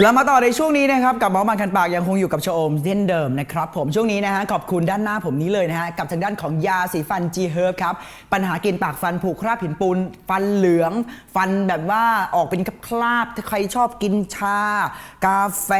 แล้วมาต่อในช่วงนี้นะครับกับหมอมันคันปากยังคงอยู่กับชโอมเช่นเดิมนะครับผมช่วงนี้นะฮะขอบคุณด้านหน้าผมนี้เลยนะฮะกับทางด้านของยาสีฟัน G Herb ครับปัญหากินปากฟันผุคราบหินปูน ฟันเหลือง ฟันแบบว่าออกเป็นคราบถ้าใครชอบกินชา กาแฟ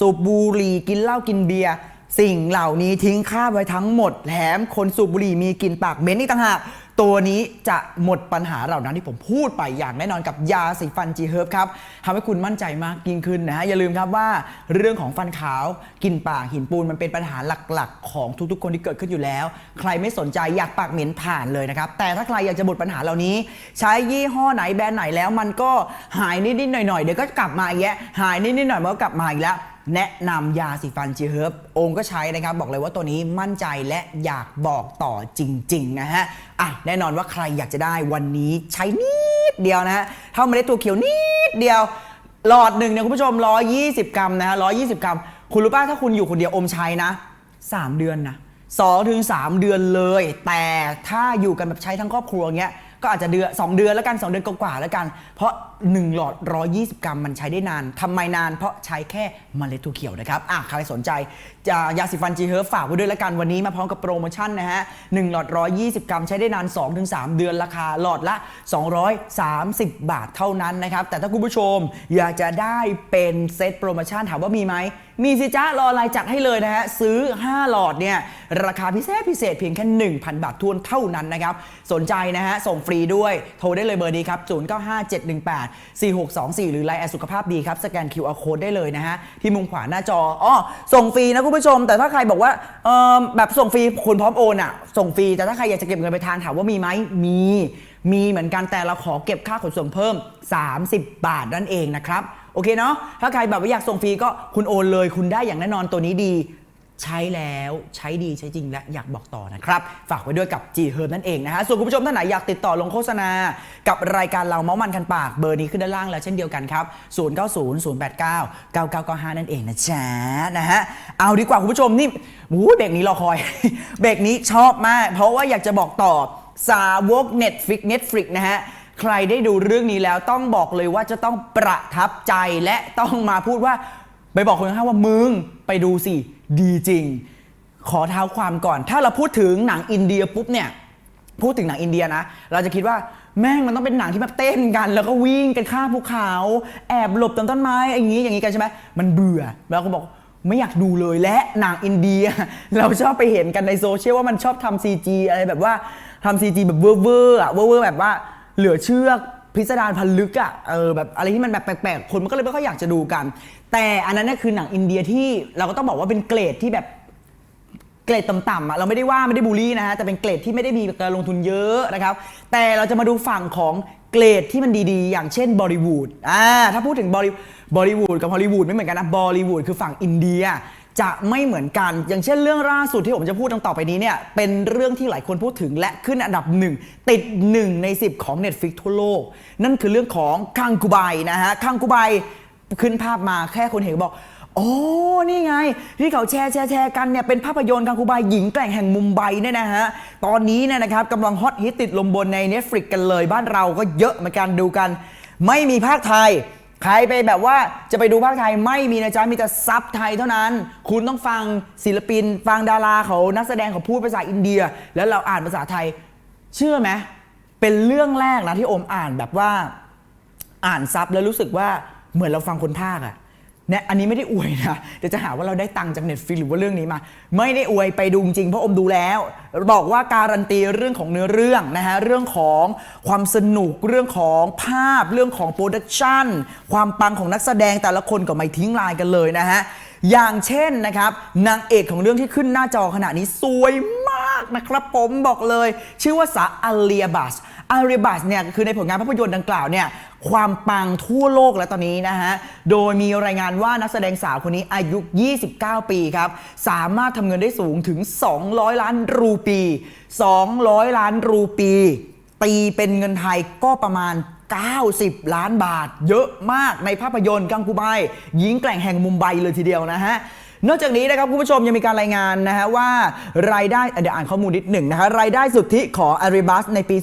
สูบบุหรี่กินเหล้ากินเบียร์ สิ่งเหล่านี้ทิ้งค่าไว้ทั้งหมดแถมคนสูบบุหรี่มีกลิ่นปากเหม็นอีกต่างหากตัวนี้จะหมดปัญหาเหล่านั้นที่ผมพูดไปอย่างแน่นอนกับยาสีฟัน G Herb ครับทำให้คุณมั่นใจมากยิ่งขึ้นนะฮะอย่าลืมครับว่าเรื่องของฟันขาวกลิ่นปากหินปูนมันเป็นปัญหาหลักๆ ของทุกๆ คนที่เกิดขึ้นอยู่แล้ว ใครไม่สนใจอยากปากเหม็นผ่านเลยนะครับแต่ถ้าใครอยากจะหมดปัญหาเหล่านี้ ใช้ยี่ห้อไหนแบรนด์ไหนแล้วมันก็หายนิดๆหน่อยๆเดี๋ยวก็กลับมาอีกแล้วหายนิดๆหน่อยๆมันก็กลับมาอีกแล้ว แนะนำยาสีฟันจีเฮิร์บองค์ก็ใช้นะครับ บอกเลยว่าตัวนี้มั่นใจและอยากบอกต่อจริง ๆ นะฮะอะแน่นอนว่าใครอยากจะได้วันนี้ใช้นิดเดียวนะฮะเท่าเมล็ดตัวเขียวนิดเดียว หลอดหนึ่งเนี่ยคุณผู้ชม 120 กรัมนะฮะ120 กรัม คุณรู้ป่ะถ้าคุณอยู่คนเดียวอมใช้นะ 3 เดือนนะ2ถึง3เดือนเลย แต่ถ้าอยู่กันแบบใช้ทั้งครอบครัวเงี้ยก็อาจจะเดือนสองเดือนแล้วกัน 2 เดือนกว่าๆแล้วกัน เพราะ1 หลอด 120 กรัมมันใช้ได้นานทำไมนานเพราะใช้แค่เมล็ดถั่วเขียวนะครับอะใครสนใจจะยาสีฟันจีเฮิร์ฟฝากไว้ด้วยล้วกันวันนี้มาพร้อมกับโปรโมชั่นนะฮะ1หลอด 120 กรัมใช้ได้นาน 2-3 เดือนราคาหลอดละ 230 บาทเท่านั้นนะครับ แต่ถ้าคุณผู้ชมอยากจะได้เป็นเซตโปรโมชั่นถามว่ามีไหม มีสิจ้ารออะไรจัดให้เลยนะฮะซื้อ 5 หลอดเนี่ยราคาพิเศษพิเศษเพียงแค่ 1,000 บาททวนเท่านั้นนะครับสนใจนะฮะส่งฟรีด้วยโทรได้เลยเบอร์นี้ครับ095718 4624 หรือไลน์แอสุขภาพดีครับสแกน QR code ได้เลยนะฮะ ที่มุมขวาหน้าจออ๋อส่งฟรีนะคุณผู้ชม แต่ถ้าใครบอกว่าเออแบบส่งฟรีคุณพร้อมโอนอะ ส่งฟรี แต่ถ้าใครอยากจะเก็บเงินไปทานถามว่ามีไหมมีมีเหมือนกันแต่เราขอเก็บค่าขนส่งเพิ่ม 30 บาทนั่นเองนะครับโอเคเนาะถ้าใครแบบว่าอยากส่งฟรีก็คุณโอนเลย คุณได้อย่างแน่นอนตัวนี้ดี ใช้แล้วใช้ดีใช้จริงและอยากบอกต่อนะครับ ฝากไว้ด้วยกับ G Herb นั่นเองนะฮะส่วนคุณผู้ชมท่านไหนอยากติดต่อลงโฆษณา กับรายการเราเมาส์มันคันปากเบอร์นี้ขึ้นด้านล่างแล้วเช่นเดียวกันครับ 0 9 0 0 8 9 9 9 9 5 นั่นเองนะจ๊ะนะฮะเอาดีกว่าคุณผู้ชมนี่วู้เบรกนี้รอคอย เบรกนี้ชอบมาก เพราะว่าอยากจะบอกต่อสาวก Netflix Netflix นะฮะใครได้ดูเรื่องนี้แล้วต้องบอกเลยว่าจะต้องประทับใจและต้องมาพูดว่าไปบอกคนข้างว่ามึงไปดูสิ ดีจริง ขอเท้าความก่อน ถ้าเราพูดถึงหนังอินเดียปุ๊บเนี่ยพูดถึงหนังอินเดียนะ เราจะคิดว่าแม่งมันต้องเป็นหนังที่แบบเต้นกัน แล้วก็วิ่งกันข้ามภูเขาแอบหลบต้นต้นไม้อย่างนี้อย่างนี้กันใช่ไหมมันเบื่อแล้วก็บอกไม่อยากดูเลยและหนังอินเดีย เราชอบไปเห็นกันในโซเชียลว่ามันชอบทำซีจีอะไรแบบว่าทำซีจีแบบเวอร์เวอร์อะเวอร์เวอร์แบบว่าเหลือเชื่อ พิสดารพันลึกอะเออแบบอะไรที่มันแบบแปลกๆ คนมันก็เลยไม่ค่อยอยากจะดูกัน แต่อันนั้นน่ะคือหนังอินเดียที่เราก็ต้องบอกว่าเป็นเกรดที่แบบเกรดต่ำๆอะเราไม่ได้ว่าไม่ได้บูลลี่นะฮะแต่เป็นเกรดที่ไม่ได้มีการลงทุนเยอะนะครับ แต่เราจะมาดูฝั่งของเกรดที่มันดีๆ อย่างเช่นบอลิวูดอ่าถ้าพูดถึงบอลิบอลิวูดกับฮอลลีวูดไม่เหมือนกันนะบอลิวูดคือฝั่งอินเดีย จะไม่เหมือนกัน อย่างเช่นเรื่องล่าสุดที่ผมจะพูดตั้งต่อไปนี้เนี่ยเป็นเรื่องที่หลายคนพูดถึงและขึ้นอันดับหนึ่งติดหนึ่งใน 10 ของ Netflix ทั่วโลก นั่นคือเรื่องของคังกูไบนะฮะคังกูไบขึ้นภาพมาแค่คนเห็นก็บอกโอ้นี่ไง ที่เขาแชร์แชร์แชร์กันเนี่ยเป็นภาพยนตร์กังคูบายหญิงแกร่งแห่งมุมไบเนี่ยนะฮะ ตอนนี้เนี่ยนะครับกำลังฮอตฮิตติดลมบนใน Netflix กันเลย บ้านเราก็เยอะเหมือนกันดูกัน ไม่มีภาคไทย ใครไปแบบว่าจะไปดูภาคไทยไม่มีนะจ๊ะ มีแต่ซับไทยเท่านั้น คุณต้องฟังศิลปิน ฟังดาราเขานักแสดงเขาพูดภาษาอินเดีย แล้วเราอ่านภาษาไทย เชื่อไหมเป็นเรื่องแรกนะที่โอมอ่านแบบว่า อ่านซับแล้วรู้สึกว่าเหมือนเราฟังคนภาคอะ เนี่ยอันนี้ไม่ได้อวยนะ เดี๋ยวจะหาว่าเราได้ตังค์จากเน็ตฟลิหรือว่าเรื่องนี้มา ไม่ได้อวยไปดูจริงเพราะอมดูแล้ว บอกว่าการันตีเรื่องของเนื้อเรื่องนะฮะ เรื่องของความสนุก เรื่องของภาพ เรื่องของโปรดักชันความปังของนักแสดงแต่ละคนก็ไม่ทิ้งลายกันเลยนะฮะ อย่างเช่นนะครับ นางเอกของเรื่องที่ขึ้นหน้าจอขณะนี้สวยมากนะครับผมบอกเลย ชื่อว่าสาอาเลียบัสอาริบัสเนี่ยคือในผลงานภาพยนตร์ดังกล่าวเนี่ยความปังทั่วโลกแล้วตอนนี้นะฮะ โดยมีรายงานว่านักแสดงสาวคนนี้อายุ 29 ปีครับ สามารถทำเงินได้สูงถึง 200 ล้านรูปี 200 ล้านรูปี ตีเป็นเงินไทยก็ประมาณ 90 ล้านบาท เยอะมากในภาพยนตร์กังกูไบหญิงแกร่งแห่งมุมไบเลยทีเดียวนะฮะนอกจากนี้นะครับคุณผู้ชมยังมีการรายงานนะฮะว่ารายได้เดี๋ยวอ่านข้อมูลนิดหนึ่งนะฮะรายได้สุทธิของ a r i b u s ในปี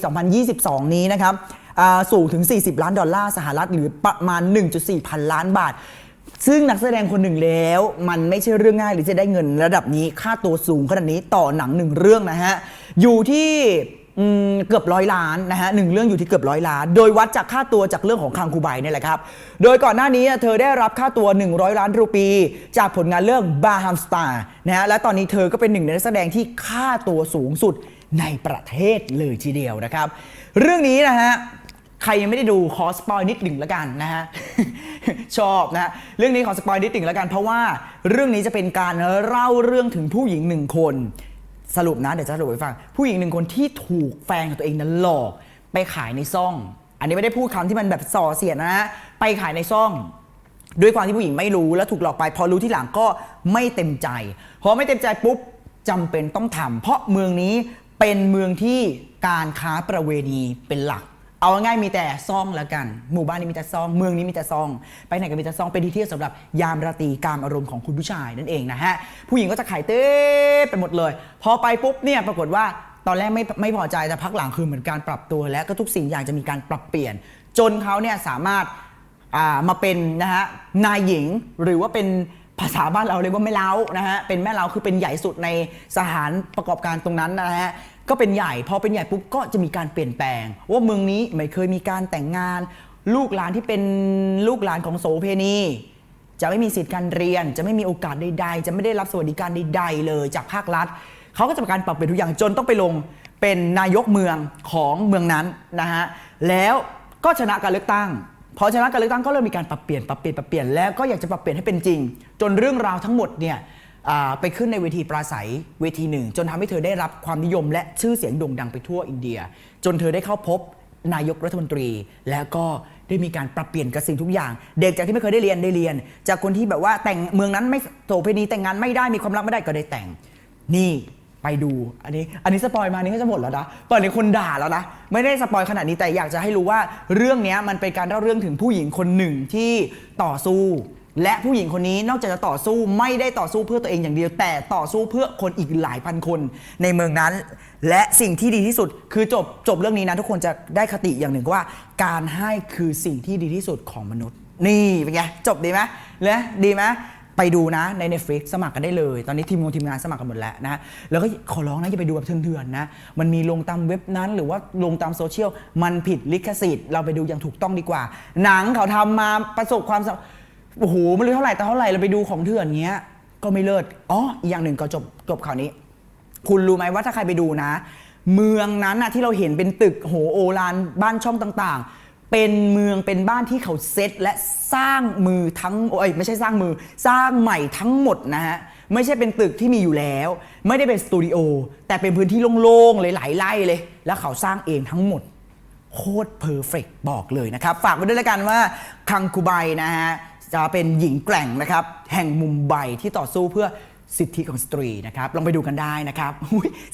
2022 นี้นะครับ สูงถึง 40 ล้านดอลลาร์สหรัฐหรือประมาณ 1.4 พันล้านบาท ซึ่งนักแสดงคนหนึ่งแล้ว มันไม่ใช่เรื่องง่ายหรือจะได้เงินระดับนี้ค่าตัวสูงขนาดนี้ต่อหนังหนึ่งเรื่องนะฮะ อยู่ที่เกือบร้อยล้านนะฮะหนึ่งเรื่องอยู่ที่เกือบร้อยล้าน โดยวัดจากค่าตัวจากเรื่องของคังคูไบเนี่ยแหละครับ โดยก่อนหน้านี้เธอได้รับค่าตัว 100 ล้านรูปี จากผลงานเรื่องบาฮัมสตาร์นะฮะและตอนนี้เธอก็เป็นหนึ่งในนักแสดงที่ค่าตัวสูงสุดในประเทศเลยทีเดียวนะครับ เรื่องนี้นะฮะ ใครยังไม่ได้ดูขอสปอยนิดหนึ่งแล้วกันนะฮะ ชอบนะฮะเรื่องนี้ขอสปอยนิดหนึ่งแล้วกันเพราะว่าเรื่องนี้จะเป็นการเล่าเรื่องถึงผู้หญิงหนึ่งคน สรุปนะเดี๋ยวจะสรุปให้ฟัง ผู้หญิงหนึ่งคนที่ถูกแฟนของตัวเองนั้นหลอกไปขายในซ่อง อันนี้ไม่ได้พูดคำที่มันแบบส่อเสียดนะฮะไปขายในซ่องด้วยความที่ผู้หญิงไม่รู้แล้วถูกหลอกไป พอรู้ที่หลังก็ไม่เต็มใจพอไม่เต็มใจปุ๊บจำเป็นต้องทำเพราะเมืองนี้เป็นเมืองที่การค้าประเวณีเป็นหลัก เอาง่ายมีแต่ซ่องแล้วกัน หมู่บ้านนี้มีแต่ซ่อง เมืองนี้มีแต่ซ่อง ไปไหนก็มีแต่ซ่อง เป็นที่เที่ยวสำหรับยามราตรีการอารมณ์ของคุณผู้ชายนั่นเองนะฮะ ผู้หญิงก็จะขายเต้ไปหมดเลย พอไปปุ๊บเนี่ยปรากฏว่าตอนแรกไม่ไม่พอใจแต่พักหลังคือเหมือนการปรับตัว และก็ทุกสิ่งอย่างจะมีการปรับเปลี่ยน จนเขาเนี่ยสามารถอ่ามาเป็นนะฮะนายหญิงหรือว่าเป็นภาษาบ้านเราเรียกว่าแม่เล้านะฮะเป็นแม่เล้าคือเป็นใหญ่สุดในสถานประกอบการตรงนั้นนะฮะ ก็เป็นใหญ่ พอเป็นใหญ่ปุ๊บก็จะมีการเปลี่ยนแปลง ว่าเมืองนี้ไม่เคยมีการแต่งงาน ลูกหลานที่เป็นลูกหลานของโสเพณี จะไม่มีสิทธิการเรียน จะไม่มีโอกาสใด ๆ จะไม่ได้รับสวัสดิการใด ๆ เลยจากภาครัฐเขาก็จะมีการปรับเปลี่ยนทุกอย่างจนต้องไปลงเป็นนายกเมืองของเมืองนั้นนะฮะแล้วก็ชนะการเลือกตั้งพอชนะการเลือกตั้งก็เริ่มมีการปรับเปลี่ยนปรับเปลี่ยนปรับเปลี่ยนแล้วก็อยากจะปรับเปลี่ยนให้เป็นจริง จนเรื่องราวทั้งหมดเนี่ย ไปขึ้นในเวทีปราศัยเวทีหนึ่ง จนทำให้เธอได้รับความนิยมและชื่อเสียงโด่งดังไปทั่วอินเดีย จนเธอได้เข้าพบนายกรัฐมนตรี แล้วก็ได้มีการปรับเปลี่ยนกับสิ่งทุกอย่าง เด็กจากที่ไม่เคยได้เรียนได้เรียน จากคนที่แบบว่าแต่งเมืองนั้นไม่โสเภณีแต่งงานไม่ได้มีความรักไม่ได้ก็ได้แต่ง นี่ไปดูอันนี้อันนี้สปอยมานี่ก็จะหมดแล้วนะตอนนี้คนด่าแล้วนะไม่ได้สปอยขนาดนี้แต่อยากจะให้รู้ว่าเรื่องนี้มันเป็นการเล่าเรื่องถึงผู้หญิงคนหนึ่งที่ต่อสู้ และผู้หญิงคนนี้นอกจากจะต่อสู้ไม่ได้ต่อสู้เพื่อตัวเองอย่างเดียว แต่ต่อสู้เพื่อคนอีกหลายพันคนในเมืองนั้น และสิ่งที่ดีที่สุด คือจบจบเรื่องนี้นะทุกคนจะได้คติอย่างหนึ่งว่า การให้คือสิ่งที่ดีที่สุดของมนุษย์ นี่เป็นไงจบดีไหมเลยดีไหมไปดูนะใน Netflix สมัครกันได้เลย ตอนนี้ทีมงานทีมงานสมัครกันหมดแล้วนะแล้วก็ขอร้องนะอย่าไปดูแบบเถื่อนๆนะมันมีลงตามเว็บนั้น หรือว่าลงตามโซเชียลมันผิดลิขสิทธิ์เราไปดูอย่างถูกต้องดีกว่า หนังเขาทำมาประสบความสำ โอ้โหไม่รู้เท่าไหร่แต่เท่าไหร่เราไปดูของเถื่อนเงี้ย ก็ไม่เลิศอ๋ออีกอย่างหนึ่งก็จบจบข่าวนี้ คุณรู้ไหมว่าถ้าใครไปดูนะ เมืองนั้นนะที่เราเห็นเป็นตึกโหโอลานบ้านช่องต่างๆ เป็นเมืองเป็นบ้านที่เขาเซตและสร้างมือทั้งเอ้ยไม่ใช่สร้างมือ สร้างใหม่ทั้งหมดนะฮะไม่ใช่เป็นตึกที่มีอยู่แล้ว ไม่ได้เป็นสตูดิโอแต่เป็นพื้นที่โล่งๆเลยหลายไร่เลย แล้วเขาสร้างเองทั้งหมดโคตรเพอร์เฟกบอกเลยนะครับ ฝากไว้ด้วยแล้วกันว่าคังคูไบนะฮะ จะเป็นหญิงแกร่งนะครับแห่งมุมไบที่ต่อสู้เพื่อสิทธิของสตรีนะครับลองไปดูกันได้นะครับ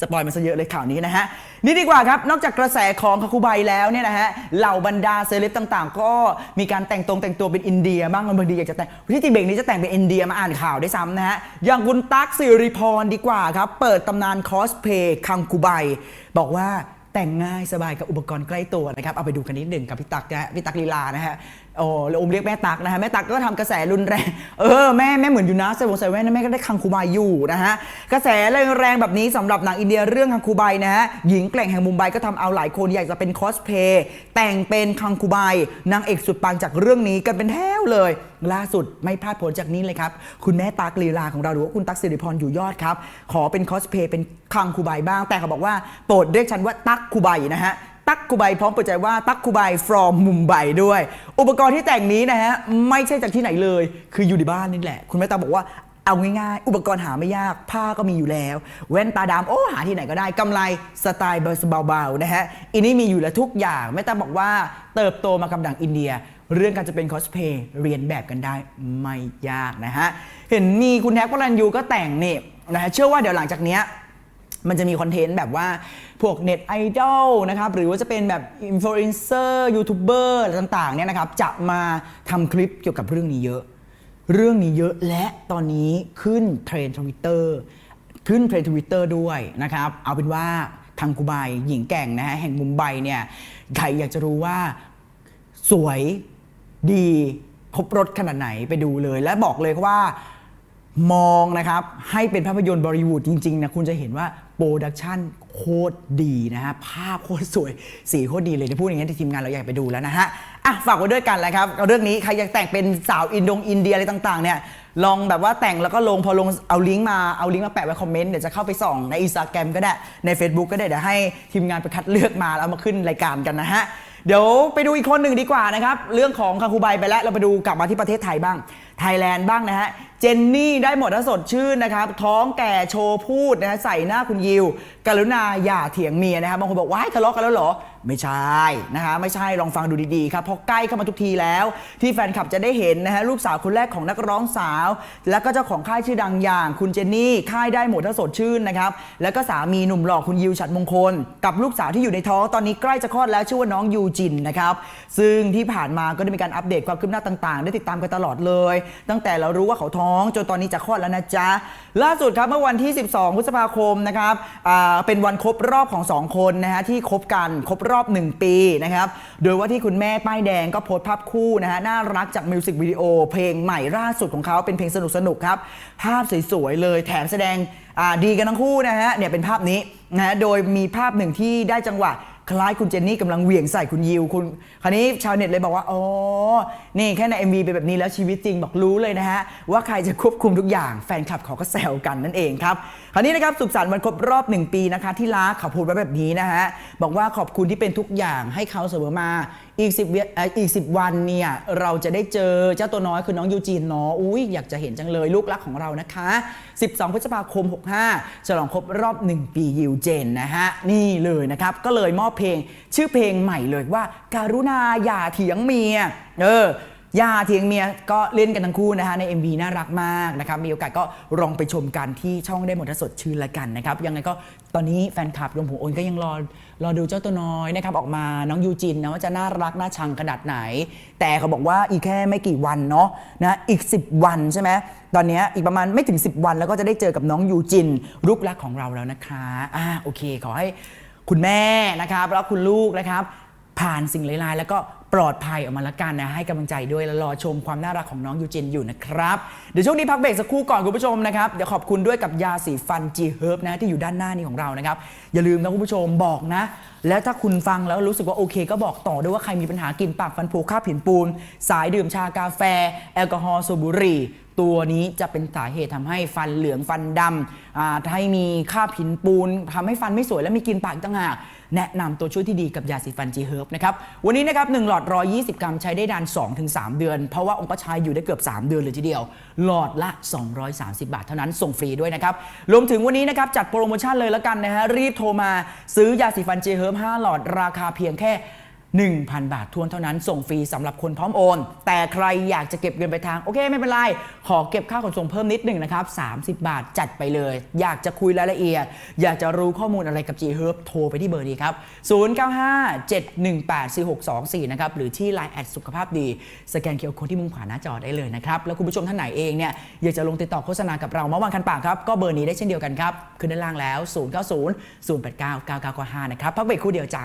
สปอยมันซะเยอะเลยข่าวนี้นะฮะนี่ดีกว่าครับนอกจากกระแสของคังคูไบแล้วเนี่ยนะฮะเหล่าบรรดาเซเลบต่างๆ ก็มีการแต่งตรงแต่งตัวเป็นอินเดียบ้างบางทีอยากจะแต่งที่จริงเบรกนี้จะแต่งเป็นอินเดียมาอ่านข่าวได้ซ้ำนะฮะอย่างคุณตั๊กสิริพรดีกว่าครับเปิดตำนานคอสเพย์คังคูไบบอกว่า แต่งง่ายสบายกับอุปกรณ์ใกล้ตัวนะครับเอาไปดูกันนิดหนึ่งกับพี่ตักนะฮะพี่ตักลีลานะฮะโอ้แล้วอมเรียกแม่ตักนะฮะแม่ตักก็ทำกระแสรุนแรงเออแม่แม่เหมือนอยู่นะใส่วงใส่แว่นนะแม่ก็ได้คังคูไบอยู่นะฮะกระแสแรงแบบนี้สำหรับหนังอินเดียเรื่องคังคูไบนะฮะหญิงแกร่งแห่งมุมไบก็ทำเอาหลายคนอยากจะเป็นคอสเพย์แต่งเป็นคังคูไบนางเอกสุดปังจากเรื่องนี้กันเป็นแถวเลย ล่าสุดไม่พลาดผลจากนี้เลยครับ คุณแม่ตักลีลาของเราหรือว่าคุณตักสิริพรอยู่ยอดครับ ขอเป็นคอสเพย์เป็นคังคูไบบ้าง แต่เขาบอกว่าโปรดเรียกฉันว่าตักคูไบนะฮะตักคูไบพร้อมเปิดใจว่าตักคูไบ from มุมไบด้วย อุปกรณ์ที่แต่งนี้นะฮะ ไม่ใช่จากที่ไหนเลย คืออยู่ในบ้านนี่แหละ คุณแม่ตาบอกว่าเอาง่ายๆ อุปกรณ์หาไม่ยาก ผ้าก็มีอยู่แล้ว แว่นตาดำโอ้หาที่ไหนก็ได้กำไรสไตล์เบาๆนะฮะอันนี้มีอยู่แล้วทุกอย่างแม่ตาบอกว่าเติบโตมากับดังอินเดีย เรื่องการจะเป็นคอสเพย์เรียนแบบกันได้ไม่ยากนะฮะ เห็นมีคุณแท็กพลันยูก็แต่งนี่นะฮะเชื่อว่าเดี๋ยวหลังจากเนี้ยมันจะมีคอนเทนต์แบบว่าพวกเน็ตไอดอลนะครับ หรือว่าจะเป็นแบบอินฟลูเอนเซอร์ยูทูบเบอร์ต่างๆเนี่ยนะครับ จะมาทำคลิปเกี่ยวกับเรื่องนี้เยอะ เรื่องนี้เยอะและตอนนี้ขึ้นเทรนด์ทวิตเตอร์ขึ้นเทรนด์ทวิตเตอร์ด้วยนะครับ เอาเป็นว่าทางกูไบหญิงแก่งนะฮะแห่งมุมไบเนี่ยใครอยากจะรู้ว่าสวย ดีครบรถขนาดไหนไปดูเลย และบอกเลยว่ามองนะครับ ให้เป็นภาพยนตร์บอลิวูดจริง ๆ นะ คุณจะเห็นว่าโปรดักชันโคตรดีนะฮะ ภาพโคตรสวย สีโคตรดีเลยที่พูดอย่างนี้ทีมงานเราอยากไปดูแล้วนะฮะ อะ ฝากไว้ด้วยกันแหละครับเอาเรื่องนี้ ใครอยากแต่งเป็นสาวอินโดงอินเดียอะไรต่างๆเนี่ยลองแบบว่าแต่งแล้วก็ลงพอลงเอาลิงก์มาเอาลิงก์มาแปะไว้คอมเมนต์เดี๋ยวจะเข้าไปส่องในอินสตาแกรมก็ได้ใน Facebook ก็ได้เดี๋ยวให้ทีมงานไปคัดเลือกมาแล้วเอามาขึ้นรายการกันนะฮะ เดี๋ยวไปดูอีกคนหนึ่งดีกว่านะครับ เรื่องของคาคูใบไปแล้วเราไปดูกลับมาที่ประเทศไทยบ้าง ไทยแลนด์บ้างนะฮะ เจนนี่ได้หมดถ้าสดชื่นนะครับ ท้องแก่โชว์พูดนะฮะใส่หน้าคุณยิว กรุณาอย่าเถียงเมียนะครับบางคนบอกว่ายทะเลาะกันแล้วเหรอ ไม่ใช่นะฮะไม่ใช่ลองฟังดูดีๆครับพราะใกล้เข้ามาทุกทีแล้ว ที่แฟนคลับจะได้เห็นนะฮะลูกสาวคนแรกของนักร้องสาว แล้วก็เจ้าของค่ายชื่อดังอย่าง คุณเจนนี่ค่ายได้หมดถ้าสดชื่นนะครับแล้วก็สามีหนุ่มหล่อคุณยิวฉัดมงคล กับลูกสาวที่อยู่ในท้องตอนนี้ใกล้จะคลอดแล้วชื่อว่าน้องยูจินนะครับซึ่งที่ผ่านมาก็ได้มีการอัปเดตความคืบหน้าต่างๆ ได้ติดตามกันตลอดเลย ตั้งแต่เรารู้ว่าเขาท้องจนตอนนี้จะคลอดแล้วนะจ๊ะล่าสุดครับเมื่อวันที่ 12 พฤษภาคมนะครับเป็นวันครบรอบของ 2 คนนะฮะที่คบกันครบรอบ 1 ปีนะครับ โดยว่าที่คุณแม่ป้ายแดงก็โพสต์ภาพคู่นะฮะน่ารักจากมิวสิกวิดีโอเพลงใหม่ล่าสุดของเขาเป็นเพลงสนุกๆครับ ภาพสวยๆเลยแถมแสดงดีกันทั้งคู่นะฮะเนี่ยเป็นภาพนี้นะฮะโดยมีภาพหนึ่งที่ได้จังหวะ คล้ายคุณเจนนี่กำลังเหวี่ยงใส่คุณยิวคุณคราวนี้ชาวเน็ตเลยบอกว่าอ๋อนี่แค่ใน MV เป็นแบบนี้แล้วชีวิตจริงบอกรู้เลยนะฮะว่าใครจะควบคุมทุกอย่างแฟนคลับเขาก็แซวกันนั่นเองครับคราวนี้นะครับสุขสันต์วันครบรอบ 1 ปีนะคะที่รักเขาพูดไว้แบบนี้นะฮะบอกว่าขอบคุณที่เป็นทุกอย่างให้เขาเสมอมา อีก 10เอ่ออีก 10 วันเนี่ย เราจะได้เจอเจ้าตัวน้อยคือน้องยูจีนเนาะอุ้ยอยากจะเห็นจังเลยลูกรักของเรานะคะ 12 พฤษภาคม 65 ฉลองครบรอบ 1 ปียูเจนนะฮะ นี่เลยนะครับ ก็เลยมอบเพลงชื่อเพลงใหม่เลยว่า การุณาอย่าเถียงเมีย เออ ย่าเถียงเมียก็เล่นกันทั้งคู่นะฮะใน MV น่ารักมากนะครับมีโอกาสก็ลองไปชมกันที่ช่องได้หมดถ้าสดชื่นละกันนะครับยังไงก็ตอนนี้แฟนคลับรวมหัวโอนก็ยังรอรอดูเจ้าตัวน้อยนะครับออกมาน้องยูจินนะว่าจะน่ารักน่าชังขนาดไหน แต่เขาบอกว่าอีกแค่ไม่กี่วันเนาะนะอีก 10 วันใช่ไหมตอนนี้อีกประมาณไม่ถึง 10 วันแล้วก็จะได้เจอกับน้องยูจินลูกรักของเราแล้วนะคะอ่าโอเค ขอให้คุณแม่นะครับแล้วคุณลูกนะครับ ผ่านสิ่งร้ายๆ แล้วก็ปลอดภัยออกมาละกันนะ ให้กำลังใจด้วยแล้วรอชมความน่ารักของน้องยูจินอยู่นะครับ เดี๋ยวช่วงนี้พักเบรกสักครู่ก่อนคุณผู้ชมนะครับ เดี๋ยวขอบคุณด้วยกับยาสีฟัน G Herb นะที่อยู่ด้านหน้านี้ของเรานะครับ อย่าลืมนะคุณผู้ชมบอกนะ แล้วถ้าคุณฟังแล้วรู้สึกว่าโอเค ก็บอกต่อด้วยว่าใครมีปัญหากินปากฟันผุคราผินปูน สายดื่มชากาแฟ แอลกอฮอล์สูบบุหรี่ ตัวนี้จะเป็นสาเหตุทำให้ฟันเหลืองฟันดำอ่าให้มีคราบหินปูนทำให้ฟันไม่สวยและมีกินปากต่างหากแนะนำตัวช่วยที่ดีกับยาสีฟัน G Herb นะครับ วันนี้นะครับ1หลอด 120 กรัมใช้ได้นาน 2-3 เดือน เพราะว่าองค์ก็ใช้อยู่ได้เกือบ 3 เดือนเลยทีเดียว หลอดละ 230 บาทเท่านั้นส่งฟรีด้วยนะครับ รวมถึงวันนี้นะครับจัดโปรโมชั่นเลยแล้วกันนะฮะรีบโทรมาซื้อยาสีฟัน G Herb 5หลอดราคาเพียงแค่ 1,000 บาททวนเท่านั้นส่งฟรีสำหรับคนพร้อมโอน แต่ใครอยากจะเก็บเงินไปทาง โอเคไม่เป็นไร ขอเก็บค่าขนส่งเพิ่มนิดหนึ่งนะครับ 30 บาทจัดไปเลย อยากจะคุยรายละเอียด อยากจะรู้ข้อมูลอะไรกับ G Herb โทรไปที่เบอร์นี้ครับ 0957184624 นะครับ หรือที่ Line แอดสุขภาพดี สแกนเคอร์โคที่มุมขวาหน้าจอได้เลยนะครับ แล้วคุณผู้ชมท่านไหนเองเนี่ยอยากจะลงติดต่อโฆษณากับเราเมื่อวันคันปากครับก็เบอร์นี้ได้เช่นเดียวกันครับขึ้นด้านล่างแล้ว 090 089 9995นะครับพักเบรกครู่เดียวจ้า